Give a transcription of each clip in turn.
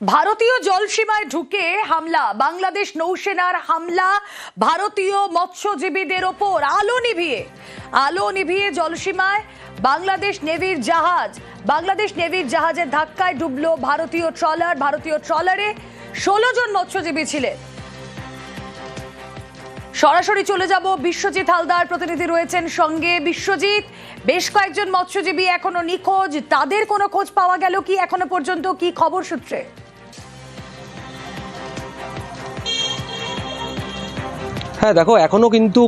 ভারতীয় জলসীমায় ঢুকে হামলা, বাংলাদেশ নৌসেনার হামলা, ভারতীয় মৎস্যজীবীদের ওপর আলো নিভিয়ে আলো নিভিয়ে জলসীমায় বাংলাদেশ নেভির জাহাজ, বাংলাদেশ নেভির জাহাজের ধাক্কায় ডুবলো ভারতীয় ট্রলার, ভারতীয় ট্রলারে ষোলো জন মৎস্যজীবী ছিলেন। সরাসরি চলে যাব বিশ্বজিৎ হালদার, প্রতিনিধি রয়েছেন সঙ্গে। বিশ্বজিৎ, বেশ কয়েকজন মৎস্যজীবী এখনও নিখোঁজ, তাদের কোনো খোঁজ পাওয়া গেল কি এখনও পর্যন্ত? কি খবর সূত্রে? হ্যাঁ দেখো এখনও কিন্তু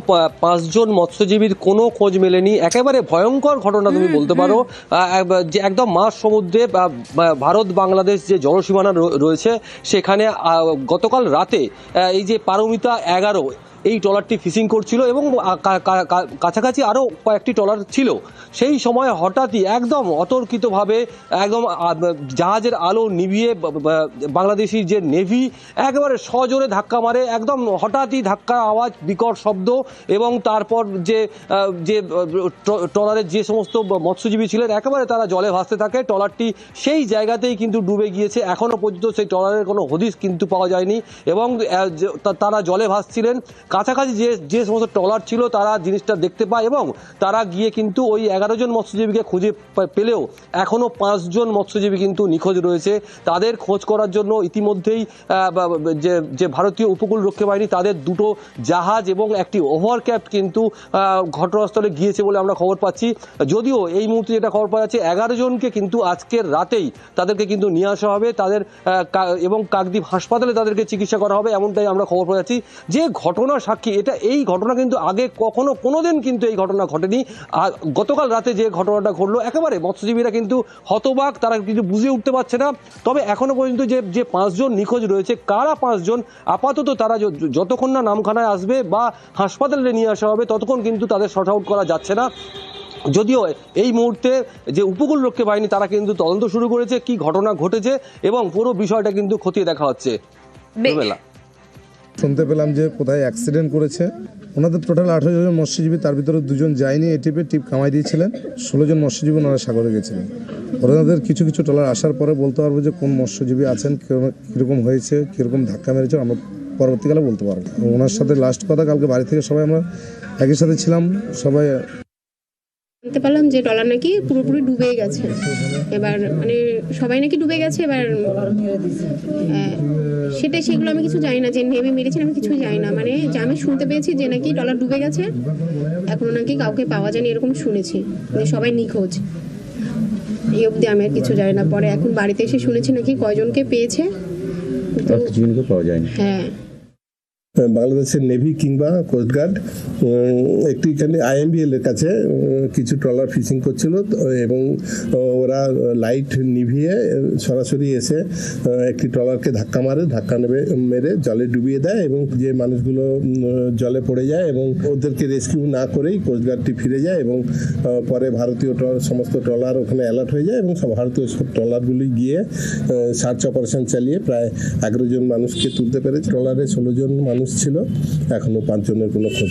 পাঁচজন মৎস্যজীবীর কোনো খোঁজ মেলেনি। একেবারে ভয়ঙ্কর ঘটনা তুমি বলতে পারো। যে একদম মাস সমুদ্রে ভারত বাংলাদেশ যে জলসীমানা রয়ে- রয়েছে সেখানে গতকাল রাতে এই যে পারমিতা এগারো এই ট্রলারটি ফিশিং করছিল এবং কাছাকাছি আরও কয়েকটি ট্রলার ছিল। সেই সময় হঠাৎই একদম অতর্কিতভাবে একদম জাহাজের আলো নিভিয়ে বাংলাদেশি যে নেভি, একেবারে সজোরে ধাক্কা মারে, একদম হঠাৎই ধাক্কা আওয়াজ, বিকট শব্দ এবং তারপর যে যে ট্র- ট্রলারের যে সমস্ত মৎস্যজীবী ছিলেন, একেবারে তারা জলে ভাসতে থাকে। ট্রলারটি সেই জায়গাতেই কিন্তু ডুবে গিয়েছে। এখনও পর্যন্ত সেই ট্রলারের কোনো হদিস কিন্তু পাওয়া যায়নি এবং তারা জলে ভাসছিলেন। কাছাকাছি যে যে সমস্ত ট্রলার ছিল তারা জিনিসটা দেখতে পায় এবং তারা গিয়ে কিন্তু ওই এগারো জন মৎস্যজীবীকে খুঁজে পেলেও এখনও পাঁচজন মৎস্যজীবী কিন্তু নিখোঁজ রয়েছে। তাদের খোঁজ করার জন্য ইতিমধ্যেই যে যে ভারতীয় উপকূল রক্ষী বাহিনী, তাদের দুটো জাহাজ এবং একটি ওভারক্যাপ্ট কিন্তু ঘটনাস্থলে গিয়েছে বলে আমরা খবর পাচ্ছি। যদিও এই মুহূর্তে যেটা খবর পাওয়া যাচ্ছে, এগারো জনকে কিন্তু আজকের রাতেই তাদেরকে কিন্তু নিয়ে আসা হবে। তাদের এবং কাকদ্বীপ হাসপাতালে তাদেরকে চিকিৎসা করা হবে, এমনটাই আমরা খবর পাওয়া যাচ্ছি। যে ঘটনা সাক্ষী। এটা এই ঘটনা কিন্তু আগে কখনো কোনোদিন কিন্তু এই ঘটনা ঘটেনি। আর গতকাল রাতে যে ঘটনাটা ঘটলো একেবারে মৎস্যজীবীরা কিন্তু হতবাক তারা কিন্তু বুঝে উঠতে পারছে না। তবে এখনও পর্যন্ত যে যে পাঁচজন নিখোঁজ রয়েছে কারা পাঁচজন আপাতত তারা যতক্ষণ না নামখানায় আসবে বা হাসপাতালে নিয়ে আসা হবে ততক্ষণ কিন্তু তাদের শর্ট আউট করা যাচ্ছে না। যদিও এই মুহূর্তে যে উপকূল রক্ষী বাহিনী তারা কিন্তু তদন্ত শুরু করেছে কি ঘটনা ঘটেছে এবং পুরো বিষয়টা কিন্তু খতিয়ে দেখা হচ্ছে। শুনতে পেলাম যে কোথায় অ্যাক্সিডেন্ট করেছে। ওনাদের টোটাল আঠেরো জন মৎস্যজীবী, তার ভিতরে দুজন যায়নি এ টিপে টিপ কামাই দিয়েছিলেন। ষোলো জন মৎস্যজীবী ওনারা সাগরে গেছিলেন। ওনাদের কিছু কিছু ট্রলার আসার পরে বলতে পারব যে কোন মৎস্যজীবী আছেন কীরকম হয়েছে, কীরকম ধাক্কা মেরেছে, আমরা পরবর্তীকালে বলতে পারব। ওনার সাথে লাস্ট কথা, কালকে বাড়ি থেকে সবাই আমরা একই সাথে ছিলাম, সবাই জানতে পারলাম যে ডলার নাকি পুরোপুরি ডুবে গেছে। এবার মানে সবাই নাকি ডুবে গেছে এবার সেটাই সেগুলো আমি কিছু জানি না যে নেমে মেরেছেন আমি কিছু জানি না। মানে যে আমি শুনতে পেয়েছি যে নাকি ডলার ডুবে গেছে এখনও নাকি কাউকে পাওয়া যায়নি এরকম শুনেছি। যে সবাই নিখোঁজ। এই অবধি আমি আর কিছু জানি না। পরে এখন বাড়িতে এসে শুনেছি নাকি কয়জনকে পেয়েছে। হ্যাঁ। বাংলাদেশের নেভি কিংবা কোস্টগার্ড একটি এখানে আইএমবিএল এর কাছে কিছু ট্রলার ফিশিং করছিল, এবং ওরা লাইট নিভিয়ে, সরাসরি এসে একটি ট্রলারকে ধাক্কা মারে, ধাক্কা নেবে, মেরে জলে ডুবিয়ে দেয়, এবং যে মানুষগুলো জলে পড়ে যায়, এবং ওদেরকে রেস্কিউ না করেই কোস্টগার্ডটি ফিরে যায়, এবং পরে ভারতীয় সমস্ত ট্রলার ওখানে অ্যালার্ট হয়ে যায়, এবং ভারতীয় সব ট্রলারগুলি গিয়ে সার্চ অপারেশন চালিয়ে প্রায় এগারো জন মানুষকে তুলতে পেরেছে। ট্রলারে ষোলো জন মানুষ ছিল এখনও পাঁচজনের কোনো খোঁজ